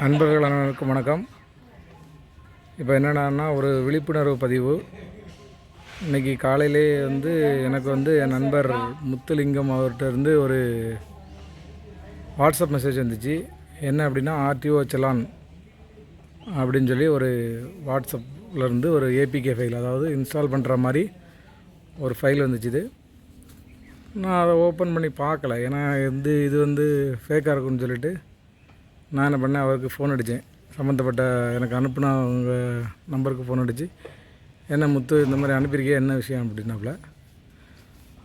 நண்பர்கள் அனைவருக்கும் வணக்கம். இப்போ என்னென்னா ஒரு விழிப்புணர்வு பதிவு. இன்னைக்கு காலையிலே வந்து எனக்கு வந்து என் நண்பர் முத்துலிங்கம் அவர்கிட்ட இருந்து ஒரு வாட்ஸ்அப் மெசேஜ் வந்துச்சு. என்ன அப்படின்னா ஆர்டிஓ செலான் அப்படின்னு சொல்லி ஒரு வாட்ஸ்அப்லேருந்து ஒரு ஏபிகே ஃபைல் அதாவது இன்ஸ்டால் பண்ணுற மாதிரி ஒரு ஃபைல் வந்துச்சுது நான் அதை ஓப்பன் பண்ணி பார்க்கல. ஏன்னா வந்து இது வந்து ஃபேக்காக இருக்குன்னு சொல்லிட்டு நான் என்ன பண்ணேன் அவருக்கு ஃபோன் அடித்தேன். சம்மந்தப்பட்ட எனக்கு அனுப்புன அவங்க நம்பருக்கு ஃபோன் அடித்து என்ன முத்து இந்த மாதிரி அனுப்பியிருக்கே என்ன விஷயம்? அப்படின்னாப்புல.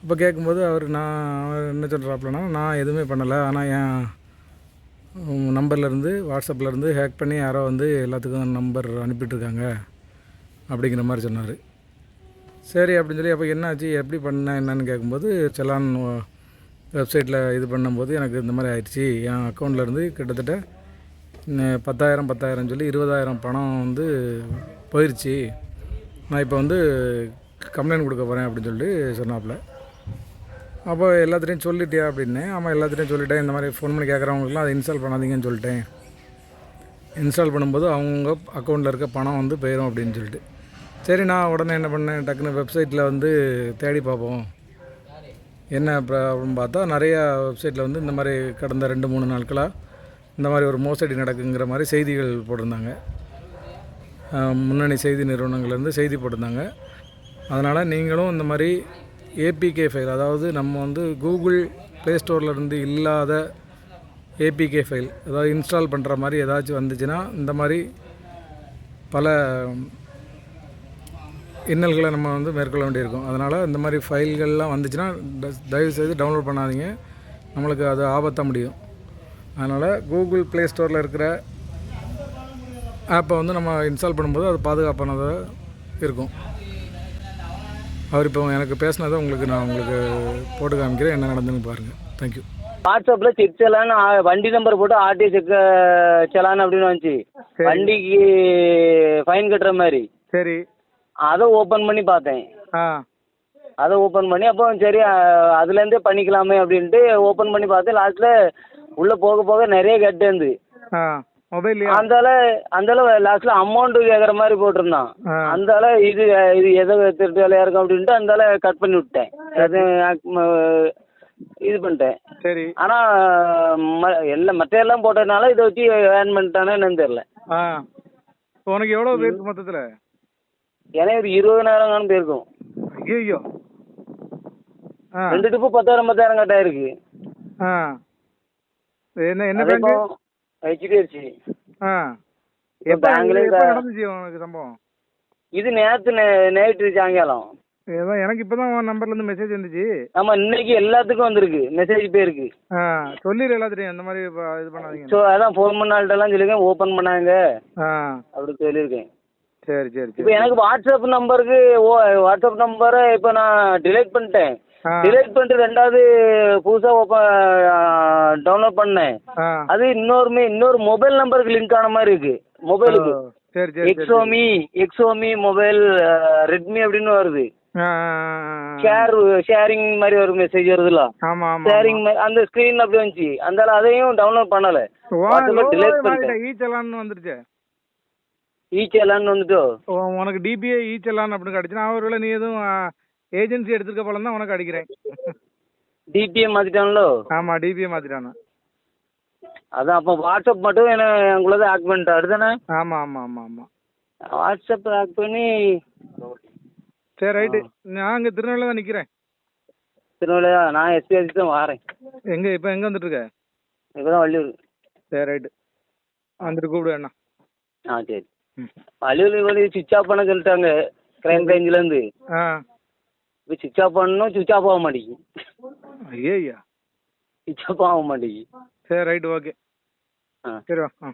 அப்போ கேட்கும்போது அவர் நான் அவர் என்ன சொல்கிறாப்புலனா நான் எதுவுமே பண்ணலை. ஆனால் என் நம்பர்லேருந்து வாட்ஸ்அப்லேருந்து ஹேக் பண்ணி யாரோ வந்து எல்லாத்துக்கும் நம்பர் அனுப்பிட்டுருக்காங்க அப்படிங்கிற மாதிரி சொன்னார். சரி அப்படின்னு சொல்லி அப்போ என்னாச்சு எப்படி பண்ண என்னன்னு கேட்கும்போது செலான் வெப்சைட்டில் இது பண்ணும்போது எனக்கு இந்த மாதிரி ஆயிடுச்சு. என் அக்கௌண்ட்லேருந்து கிட்டத்தட்ட பத்தாயிரம் பத்தாயிரம் சொல்லி இருபதாயிரம் பணம் வந்து போயிடுச்சு நான் இப்போ வந்து கம்ப்ளைண்ட் கொடுக்க போகிறேன் அப்படின்னு சொல்லிட்டு சொன்னாப்புல. அப்போ எல்லாத்துட்டையும் சொல்லிட்டியா அப்படின்னேன் ஆமாம் எல்லாத்துட்டையும் சொல்லிட்டேன். இந்த மாதிரி ஃபோன் பண்ணி கேட்குறவங்களுக்குலாம் அதை இன்ஸ்டால் பண்ணாதீங்கன்னு சொல்லிட்டேன். இன்ஸ்டால் பண்ணும்போது அவங்க அக்கௌண்ட்டில் இருக்க பணம் வந்து போயிடும் அப்படின்னு சொல்லிட்டு. சரி நான் உடனே என்ன பண்ணேன்? டக்குன்னு வெப்சைட்டில் வந்து தேடி பார்ப்போம். என்ன ப்ராப்ளம் பார்த்தா நிறையா வெப்சைட்டில் வந்து இந்த மாதிரி கடந்த ரெண்டு மூணு நாட்களாக இந்த மாதிரி ஒரு மோசடி நடக்குங்கிற மாதிரி செய்திகள் போட்டிருந்தாங்க. முன்னணி செய்தி நிறுவனங்கள்லேருந்து செய்தி போட்டிருந்தாங்க. அதனால் நீங்களும் இந்த மாதிரி ஏபிகே ஃபைல் அதாவது நம்ம வந்து கூகுள் ப்ளே ஸ்டோர்லேருந்து இல்லாத ஏபிகே ஃபைல் அதாவது இன்ஸ்டால் பண்ணுற மாதிரி ஏதாச்சும் வந்துச்சுன்னா இந்த மாதிரி பல இன்னல்களை நம்ம வந்து மேற்கொள்ள வேண்டியிருக்கும். அதனால் இந்த மாதிரி ஃபைல்கள்லாம் வந்துச்சுன்னா தயவுசெய்து தயவு செய்து டவுன்லோட் பண்ணாதீங்க. நம்மளுக்கு அது ஆபத்தாக முடியும். அதனால் கூகுள் ப்ளே ஸ்டோரில் இருக்கிற ஆப்பை வந்து நம்ம இன்ஸ்டால் பண்ணும்போது அது பாதுகாப்பானதாக இருக்கும். அவர் இப்போ எனக்கு பேசினதை உங்களுக்கு நான் உங்களுக்கு போட்டு காமிக்கிறேன் என்ன நடந்துன்னு பாருங்கள் தேங்க்யூ வாட்ஸ்அப்ல செக் செலான் வண்டி நம்பர் போட்டு ஆர்டி செக் செலான் அப்படின்னு வந்துச்சு. வண்டிக்கு ஃபைன் கட்டுற மாதிரி. சரி. அதை ஓப்பன் பண்ணி பார்த்தேன். ஆ. அதை ஓப்பன் பண்ணி அப்போ சரி அதுலேருந்தே பண்ணிக்கலாமே அப்படின்ட்டு ஓப்பன் பண்ணி பார்த்தேன். லாஸ்ட்டில் உள்ளே போக போக நிறைய கட்டு இருந்து ஆ மொபைல்லையா? அந்தால அந்தால லாஸ்ட்டில் அமௌண்ட் கேட்குற மாதிரி போட்டிருந்தான். அந்தால இது இது எதை திருட்டு வேலையாக இருக்கும் அப்படின்ட்டு அந்தால கட் பண்ணி விட்டேன். அது இது பண்ணிட்டேன். சரி. ஆனால் ம எல்லாம் மற்ற எல்லாம் போட்டதுனால இதை வச்சு ஏர்ன் பண்ணிட்டானே என்னன்னு இப்போ உனக்கு எவ்வளோ போயிருக்கு மொத்தத்தில்? எனக்கு ஒரு இருபதனாயிரம் காணும் போயிருக்கும் ஐயோ ரெண்டு டிப்பு பத்தாயிரம் பத்தாயிரம் கட்டாயிருக்கு ஆ. என்ன என்ன பேங்க் ஹெச்டிஎஃப்சி ஆ. பேங்க்ல நடந்துச்சு உனக்கு சம்பவம்? இது நேற்று நைட்டு சாயங்காலம். எனக்கு இப்போ தான் உன் நம்பர்லேருந்து மெசேஜ் வந்துச்சு. ஆமாம் இன்னைக்கு எல்லாத்துக்கும் வந்திருக்கு. மெசேஜ் போயிருக்கு சொல்லிடு எல்லாத்துட்டையும். இந்த மாதிரி இது பண்ணாதீங்க. அதான் ஃபோன் பண்ணால்ட்டெல்லாம் சொல்லியிருக்கேன். ஓப்பன் பண்ணாங்க. ஆ. அப்படி சொல்லியிருக்கேன். சரி சரி இப்போ எனக்கு வாட்ஸ்அப் நம்பருக்கு ஓ வாட்ஸ்அப் நம்பரை இப்போ நான் டிலீட் பண்ணிட்டேன். டிலீட் பண்ணிட்டு ரெண்டாவது ஓப்பன் டவுன்லோட் பண்ணேன். அது இன்னொருமே இன்னொரு மொபைல் நம்பருக்கு லிங்க் ஆன மாதிரி இருக்கு. மொபைலுக்கு எக்ஸோமி எக்ஸோமி மொபைல் ரெட்மி அப்படின்னு வருது. ஷேர் ஷேரிங் மாதிரி ஒரு மெசேஜ் ஆமா ஷேரிங் அந்த ஸ்க்ரீன் அப்படி வந்துச்சு. அந்த அதையும் டவுன்லோட் பண்ணல. delete பண்ணிட்டேன். ஈ செலான்னு வந்துருச்சு. ஈச்சலான்னு வந்துட்டோ? ஓ, உனக்கு டிபிஏ ஈ செலான் அப்படின்னு கிடைச்சு நான் ஒருவேளை நீ எதுவும் ஏஜென்சி எடுத்துருக்க போல தான் உனக்கு அடிக்கிறேன். டிபிஎம் மாத்திட்டாங்களோ ஆமா டிபிஏ மாத்திட்டானே. அதான் அப்போ வாட்ஸ்அப் மட்டும் என்ன உங்களதான் ஆட் பண்ணிட்டாரு தானே ஆமா ஆமா ஆமா ஆமா. வாட்ஸ்அப் ஆட் பண்ணி சரி ரைட்டு. நான் இங்கே திருநெல்வேலியில் தான் நிற்கிறேன் திருநெல்வேலியா? நான் எஸ்பிஎஸ்சி தான் வரேன். எங்கே இப்போ எங்கே வந்துட்டு இருக்க இப்போ தான் வள்ளியூர். சரி ரைட்டு. வந்துட்டு கூப்பிடு அண்ணா. ஆ சரி. வள்ளியூர் வழி சுவிச் ஆஃப் பண்ண சொல்லிட்டாங்க. கிரைம் பிரான்ச்லேருந்து ஆ. இப்போ சுவிச் ஆஃப் பண்ணணும் சுவிச் ஆஃப் ஆக மாட்டேங்குது. ஐயா சுவிச் ஆஃப் ஆக மாட்டேங்குது. சரி ரைட்டு ஓகே சரி வா ஆ.